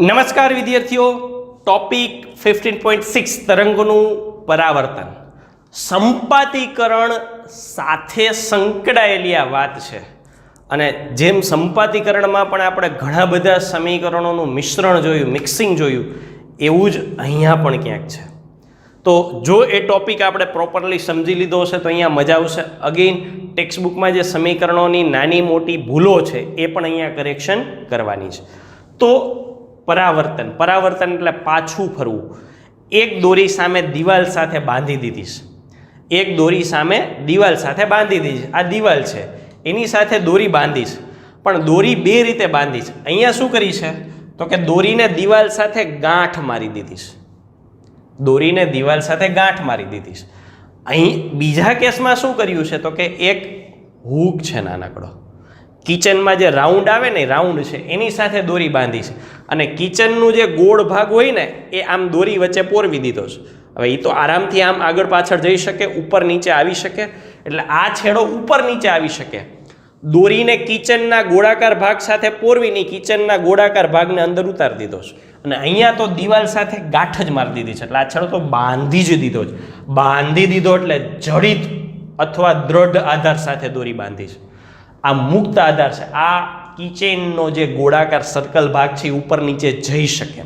નમસ્કાર વિદ્યાર્થીઓ, topic fifteen point six તરંગોનું પરાવર્તન. સંપાતીકરણ સાથે સંકળાયેલી આ વાત છે. અને જેમ સંપાતીકરણમાં પણ આપણે ઘણા બધા સમીકરણોનું મિશ્રણ જોયું મિક્સિંગ જોયું, એવું જ અહીંયા પણ ક્યાંક છે. તો જો એ ટોપિક આપણે પ્રોપરલી સમજી લીધો હશે તો અહીંયા મજા આવશે. અગેઇન ટેક્સ્ટબુકમાં જે સમીકરણોની નાની મોટી ભૂલો છે, એ પણ અહીંયા કરેક્શન કરવાની છે. તો પરાવર્તન. પરાવર્તન એટલે પાછું ફરવું. એક દોરી સામે દિવાલ સાથે બાંધી દીધી છે એક દોરી સામે દિવાલ સાથે બાંધી દીધી આ દિવાલ છે. એની સાથે દોરી બાંધી છે પણ દોરી બે રીતે બાંધી છે અહીંયા શું કરી છે? તો કે દોરીને દિવાલ સાથે ગાંઠ મારી દીધી છે દોરીને દિવાલ સાથે ગાંઠ મારી દીધી છે અહીં બીજા કેસમાં શું કર્યું છે? તો કે એક હૂક છે નાનકડો. કિચનમાં જે રાઉન્ડ આવે ને રાઉન્ડ છે, એની સાથે દોરી બાંધી છે. અને કિચનનું જે ગોળ ભાગ હોય ને, એ આમ દોરી વચ્ચે પોરવી દીધો છે. હવે એ તો આરામથી આમ આગળ પાછળ જઈ શકે, ઉપર નીચે આવી શકે. એટલે આ છેડો ઉપર નીચે આવી શકે. દોરીને કિચનના ગોળાકાર ભાગ સાથે પોરવીની કિચનના ગોળાકાર ભાગને અંદર ઉતારી દીધો છે. અને અહીંયા તો દિવાલ સાથે ગાંઠ જ મારી દીધી છે. એટલે આ છેડો તો બાંધી જ દીધો છે. બાંધી દીધો એટલે જડિત અથવા દ્રઢ આધાર સાથે દોરી બાંધી છે. આ મુક્ત આધાર છે. આ કિચેનનો જે ગોળાકાર સર્કલ ભાગ છે ઉપર નીચે જઈ શકે.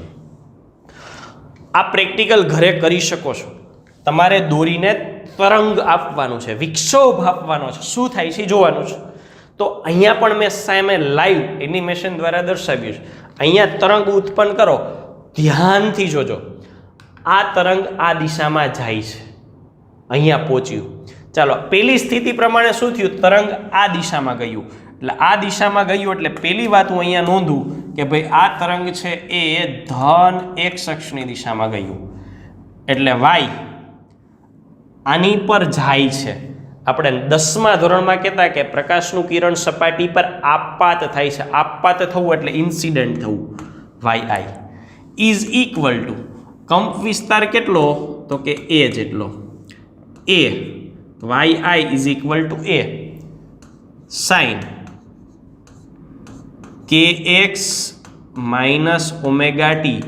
આ પ્રેક્ટિકલ ઘરે કરી શકો છો. તમારે દોરીને તરંગ આપવાનું છે, વિક્ષોભ આપવાનો છે. શું થાય છે જોવાનું છે. તો અહીંયા પણ મેં સામે લાઈવ એનિમેશન દ્વારા દર્શાવ્યું છે. અહીંયા તરંગ ઉત્પન્ન કરો, ધ્યાનથી જોજો. આ તરંગ આ દિશામાં જાય છે. અહીંયા પહોંચ્યું. ચાલો પહેલી સ્થિતિ પ્રમાણે શું થયું? તરંગ આ દિશામાં ગયું. એટલે આ દિશામાં ગયું એટલે પહેલી વાત હું અહીંયા નોંધું કે ભાઈ આ તરંગ છે એ ધન એક શખ્સની દિશામાં ગયું. એટલે વાય આની પર જાય છે. આપણે દસમા ધોરણમાં કહેતા કે પ્રકાશનું કિરણ સપાટી પર આપપાત થાય છે. આપપાત થવું એટલે ઇન્સિડન્ટ થવું. Y I is equal to કંપ વિસ્તાર કેટલો? તો કે એ જેટલો. એ Y I is equal to A sine K X minus omega T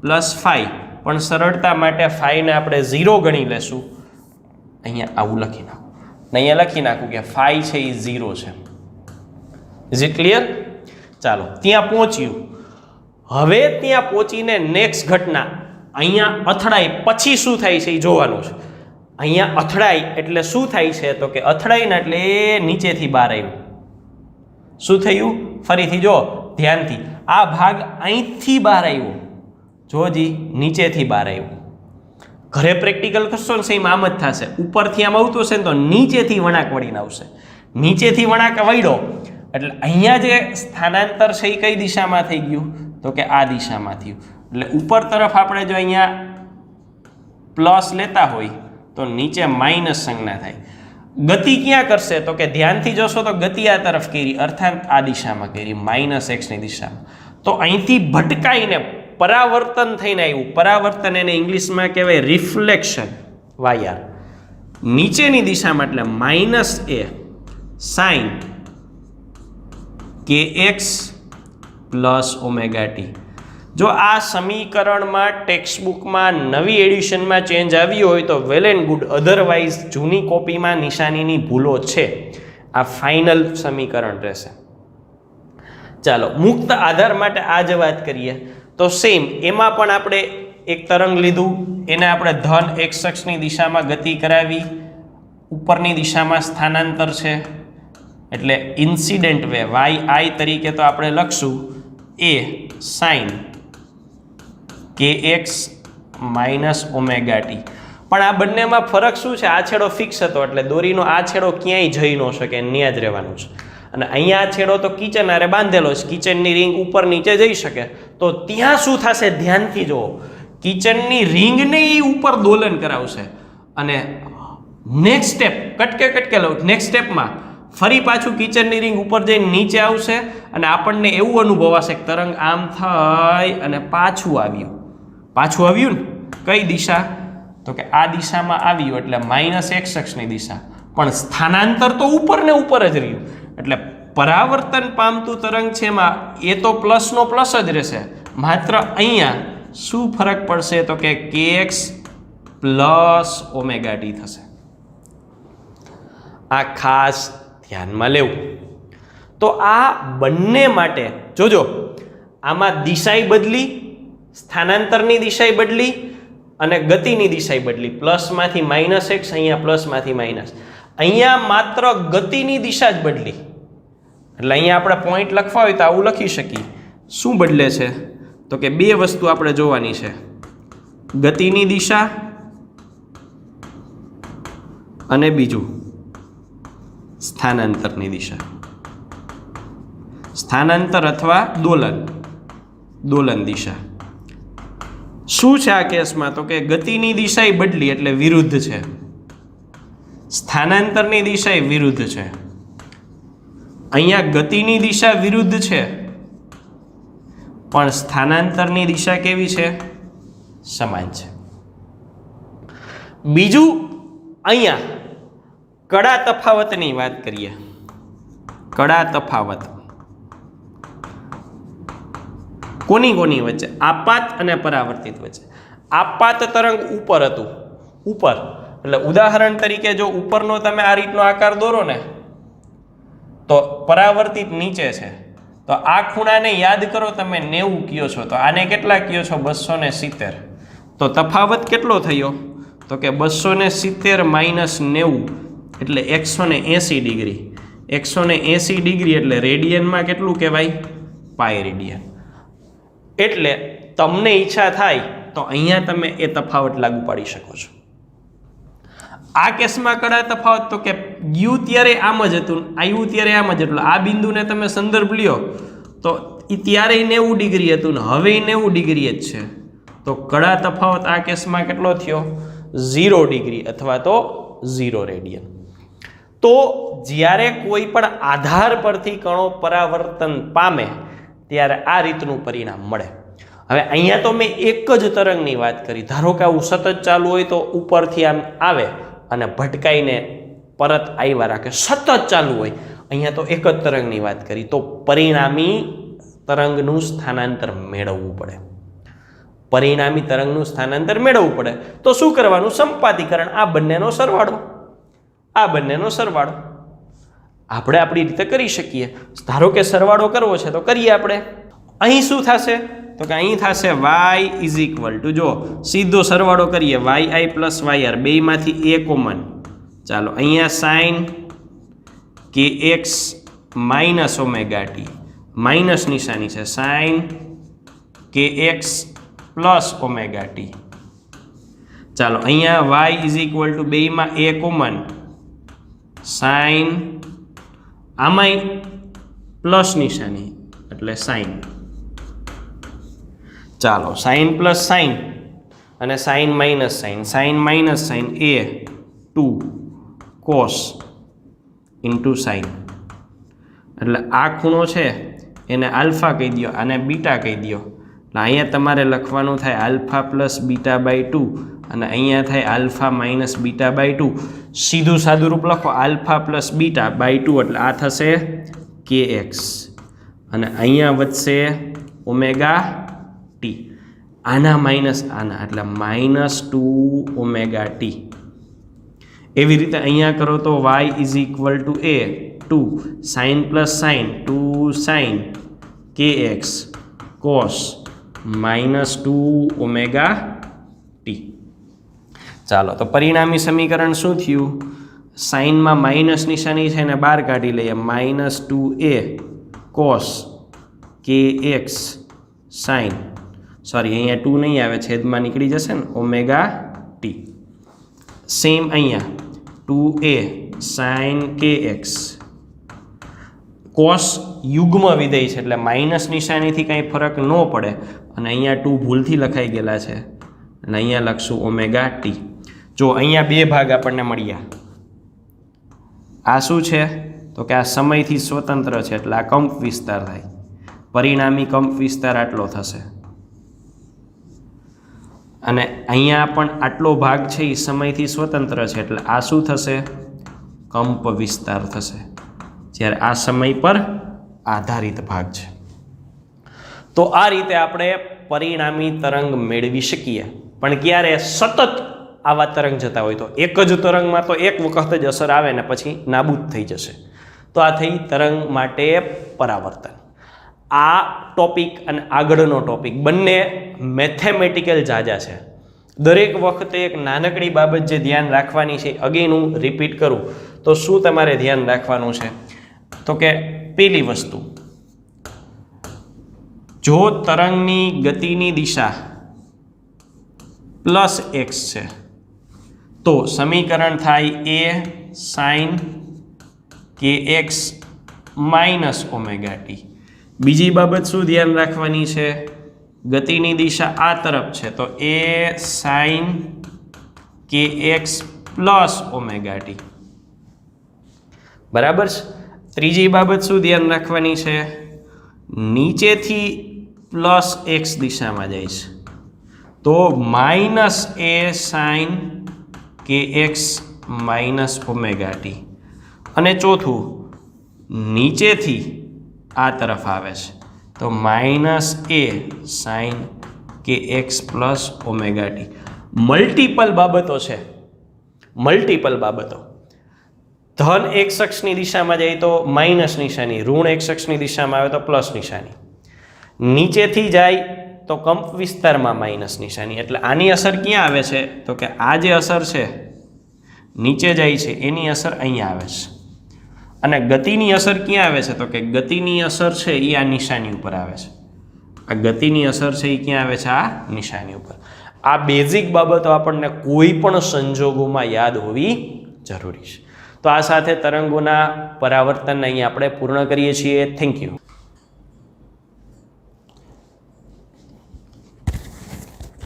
plus phi પણ સરળતા માટે ફાઈને આપણે ઝીરો ગણી લેશું. અહીંયા આવું લખી નાખું. અહીંયા લખી નાખું કે ફાઈ છે એ ઝીરો છે. ઇઝ ઇટ ક્લિયર ચાલો, ત્યાં પહોંચ્યું. હવે ત્યાં પહોંચીને નેક્સ્ટ ઘટના. અહીંયા અથડાઈ પછી શું થાય છે એ જોવાનું છે. અહીંયા અથડાઈ એટલે શું થાય છે તો કે અથડાઈને એટલે નીચેથી બહાર આવ્યું. શું થયું? ફરીથી જો, ધ્યાનથી. આ ભાગ અહીંથી બહાર આવ્યો. જોજી નીચેથી બહાર આવ્યો. ઘરે પ્રેક્ટિકલ કરશો ને સેમ આમ જ થશે. ઉપરથી આમ આવતું હશે ને તો નીચેથી વળાંક વળીને આવશે. નીચેથી વણાક વળ્યો. એટલે અહીંયા જે સ્થાનાંતર છે એ કઈ દિશામાં થઈ ગયું? તો કે આ દિશામાં થયું. એટલે ઉપર તરફ આપણે જો અહીંયા પ્લસ લેતા હોય તો નીચે માઇનસ સંજ્ઞા થાય. ગતિ ક્યાં કરશે? તો કે ધ્યાનથી જોશો તો ગતિ આ તરફ કરી, અર્થાત આ દિશામાં કરી, માઇનસ એક્સની દિશામાં. તો અહીંથી ભટકાઈને પરાવર્તન થઈને આવ્યું. પરાવર્તન એને ઇંગ્લિશમાં કહેવાય રિફ્લેક્શન, વાયર. નીચેની દિશામાં એટલે minus A sine K X plus omega T. જો આ સમીકરણમાં ટેક્સ્ટબુકમાં નવી એડિશનમાં ચેન્જ આવી હોય તો વેલ એન્ડ ગુડ અધરવાઇઝ જૂની કોપીમાં નિશાનીની ભૂલો છે. આ ફાઇનલ સમીકરણ રહેશે. ચાલો, મુક્ત આધાર માટે આ જ વાત કરીએ. તો સેમ એમાં પણ આપણે એક તરંગ લીધું. એને આપણે ધન એક્સ અક્ષની દિશામાં ગતિ કરાવી. ઉપરની દિશામાં સ્થાનાંતર છે. એટલે ઇન્સિડેન્ટ વે વાય આઈ તરીકે તો આપણે લખશું. A sine K X minus omega T પણ આ બંનેમાં ફરક શું છે? આ છેડો ફિક્સ હતો એટલે દોરીનો આ છેડો ક્યાંય જઈ ન શકે ત્યાં જ રહેવાનું છે. અને અહીંયા આ છેડો તો કિચન આરે બાંધેલો છે. કિચનની રિંગ ઉપર નીચે જઈ શકે. તો ત્યાં શું થશે? ધ્યાનથી જુઓ. કિચનની રિંગને એ ઉપર દોલન કરાવશે. અને નેક્સ્ટ સ્ટેપ કટકે કટકે લઉં નેક્સ્ટ સ્ટેપમાં ફરી પાછું કિચનની રિંગ ઉપર જઈને નીચે આવશે અને આપણને એવું અનુભવાશે કે તરંગ આમ થઈ અને પાછું આવ્યું. પાછું આવ્યું ને? કઈ દિશા? તો કે આ દિશામાં આવ્યું એટલે માઇનસ એક્સ અક્ષની દિશા. પણ સ્થાનાંતર તો ઉપર ને ઉપર જ રહ્યું. એટલે પરાવર્તન પામતું તરંગ છે એમાં. એ તો પ્લસનો પ્લસ જ રહેશે. માત્ર અહીંયા શું ફરક પડશે? તો કે કે એક્સ પ્લસ ઓમેગા ટી થશે. આ ખાસ ધ્યાનમાં લેવું. તો આ બંને માટે, જોજો, આમાં દિશાઈ બદલી સ્થાનાંતરની દિશાઈ બદલી અને ગતિની દિશાઈ બદલી. પ્લસમાંથી માઇનસ એક્સ અહીંયા પ્લસમાંથી માઇનસ અહીંયા માત્ર ગતિની દિશા જ બદલી. એટલે અહીંયા આપણે પોઈન્ટ લખવા હોય તો આવું લખી શકીએ. શું બદલે છે? તો કે બે વસ્તુ આપણે જોવાની છે. ગતિની દિશા અને બીજું સ્થાનાંતરની દિશા. સ્થાનાંતર અથવા દોલન. દોલન દિશા. શું છે આ કેસમાં? તો કે ગતિની દિશાએ બદલી એટલે વિરુદ્ધ છે. સ્થાનાંતરની દિશાએ વિરુદ્ધ છે. અહીંયા ગતિની દિશા વિરુદ્ધ છે. પણ સ્થાનાંતરની દિશા કેવી છે? સમાન છે. બીજું, અહીંયા કડા તફાવતની વાત કરીએ. કડા તફાવત. કોની કોની વચ્ચે? આપાત અને પરાવર્તિત વચ્ચે. આપાત તરંગ ઉપર હતું. ઉપર. એટલે ઉદાહરણ તરીકે જો ઉપરનો તમે આ રીતનો આકાર દોરો ને, તો પરાવર્તિત નીચે છે. તો આ ખૂણાને યાદ કરો તમે નેવું કયો છો. તો આને કેટલા કયો છો? બસો ને સિત્તેર. તો તફાવત કેટલો થયો? તો કે બસો ને સિત્તેર માઇનસ નેવું, એટલે એકસો ને એંસી ડિગ્રી. એકસો ને એંસી ડિગ્રી એટલે રેડિયનમાં કેટલું કહેવાય? પાય રેડિયન એટલે તમને ઈચ્છા થાય તો અહીંયા તમે એ તફાવત લાગુ પાડી શકો છો. આ કેસમાં કડા તફાવત તો કે ગયું ત્યારે આમ જ હતું આવ્યું ત્યારે આમ જ એટલે આ બિંદુને તમે સંદર્ભ લ્યો તો એ ત્યારે નેવું ડિગ્રી હતું ને હવે નેવું ડિગ્રી જ છે. તો કડા તફાવત આ કેસમાં કેટલો થયો? ઝીરો ડિગ્રી અથવા તો ઝીરો રેડિયન. તો જ્યારે કોઈ પણ આધાર પરથી કણો પરાવર્તન પામે ત્યારે આ રીતનું પરિણામ મળે. હવે અહીંયા તો મેં એક જ તરંગની વાત કરી. ધારો કે આવું સતત ચાલુ હોય તો ઉપરથી આમ આવે અને ભટકાઈને પરત આવ્યા રાખે. સતત ચાલુ હોય. અહીંયા તો એક જ તરંગની વાત કરી. તો પરિણામી તરંગનું સ્થાનાંતર મેળવવું પડે. પરિણામી તરંગનું સ્થાનાંતર મેળવવું પડે. તો શું કરવાનું? સંપાતીકરણ આ બંનેનો સરવાળો. આ બંનેનો સરવાળો. આપણે આપણી રીતે કરી શકીએ. ધારો કે સરવાળો કરવો છે, તો કરીએ આપણે. અહીં શું થશે? તો કે અહીં થશે વાય ઇઝ ઇક્વલ ટુ જો સીધો સરવાળો કરીએ Y I plus Y R બેમાંથી એ કોમન ચાલો, અહીંયા sine K X minus omega T minus નિશાની છે સાઇન કે એક્સ પ્લસ ઓમેગા ટી ચાલો, અહીંયા વાય ઇઝ ઇક્વલ ટુ બેમાં એ કોમન સાઇન આમાંય પ્લસ નિશાની એટલે સાઈન ચાલો સાઈન પ્લસ સાઇન અને sine minus sine sine minus sine એ ટુ કોસ ઇન્ટુ સાઇન એટલે આ ખૂણો છે, એને આલ્ફા કહી દો અને બીટા કહી દો એટલે અહીંયા તમારે લખવાનું થાય alpha plus beta by two અને અહીંયા થાય alpha minus beta by two. સીધું સાદું રૂપ લખો, alpha plus beta by two એટલે આ થશે કે એક્સ અને અહીંયા વધશે ઓમેગા ટી. આના માઇનસ આના, એટલે માઇનસ ટુ ઓમેગા ટી. એવી રીતે અહીંયા કરો તો Y is equal to A two. Sine plus sine two sine K X cos minus two omega T. ચાલો, તો પરિણામી સમીકરણ શું થયું? સાઇનમાં માઇનસ નિશાની છે એને બહાર કાઢી લઈએ. Minus two A cos K X sine sorry અહીંયા ટુ નહીં આવે, છેદમાં નીકળી જશે ને. Omega T. સેમ અહીંયા. Two A sine K X. Cos યુગ્મ વિધેય છે, એટલે માઇનસ નિશાનીથી કાંઈ ફરક ન પડે. અને અહીંયા ટુ ભૂલથી લખાઈ ગયેલા છે. અને અહીંયા લખશું ઓમેગા ટી. જો અહીંયા બે ભાગ આપણને મળ્યા. આ શું છે? તો કે આ સમયથી સ્વતંત્ર છે, એટલે આ કંપ વિસ્તાર થાય. પરિણામી કંપ વિસ્તાર આટલો થશે. અને અહીંયા પણ આટલો ભાગ છે એ સમયથી સ્વતંત્ર છે, એટલે આ શું થશે? કંપ વિસ્તાર થશે, જ્યારે આ સમય પર આધારિત ભાગ છે. તો આ રીતે આપણે પરિણામી તરંગ મેળવી શકીએ. પણ ક્યારે? સતત આવા તરંગ જતા હોય તો એક જ તરંગમાં તો એક વખત જ અસર આવે ને પછી નાબૂદ થઈ જશે. તો આ થઈ તરંગ માટે પરાવર્તન. આ ટોપિક અને આગળનો ટોપિક બંને મેથેમેટિકલ જાજા છે. દરેક વખતે એક નાનકડી બાબત જે ધ્યાન રાખવાની છે, અગેન હું રિપીટ કરું. તો શું તમારે ધ્યાન રાખવાનું છે? તો કે પેલી વસ્તુ. જો તરંગની ગતિની દિશા પ્લસ એક્સ છે તો સમીકરણ થાય A sine K X minus omega T બીજી બાબત શું ધ્યાન રાખવાની છે? ગતિની દિશા આ તરફ છે, તો A sine K X plus omega T બરાબર છે? ત્રીજી બાબત શું ધ્યાન રાખવાની છે? નીચેથી પ્લસ એક્સ દિશામાં જાય છે. તો minus A sine K X minus omega T. અને ચોથું, નીચેથી આ તરફ આવે છે. તો minus A sine K X plus omega T. Multiple બાબતો છે. મલ્ટિપલ બાબતો. ધન એક શખ્સની દિશામાં જાય તો માઇનસ નિશાની ઋણ એક શખ્સની દિશામાં આવે તો પ્લસ નિશાની નીચેથી જાય તો કંપ વિસ્તારમાં માઇનસ નિશાની એટલે આની અસર ક્યાં આવે છે? તો કે આ જે અસર છે, નીચે જાય છે, એની અસર અહીંયા આવે છે. અને ગતિની અસર ક્યાં આવે છે? તો કે ગતિની અસર છે એ આ નિશાની ઉપર આવે છે. આ ગતિની અસર છે એ ક્યાં આવે છે? આ નિશાની ઉપર. આ બેઝિક બાબતો આપણને કોઈ પણ સંજોગોમાં યાદ હોવી જરૂરી છે. તો આ સાથે તરંગોના પરાવર્તનને અહીં આપણે પૂર્ણ કરીએ છીએ. Thank you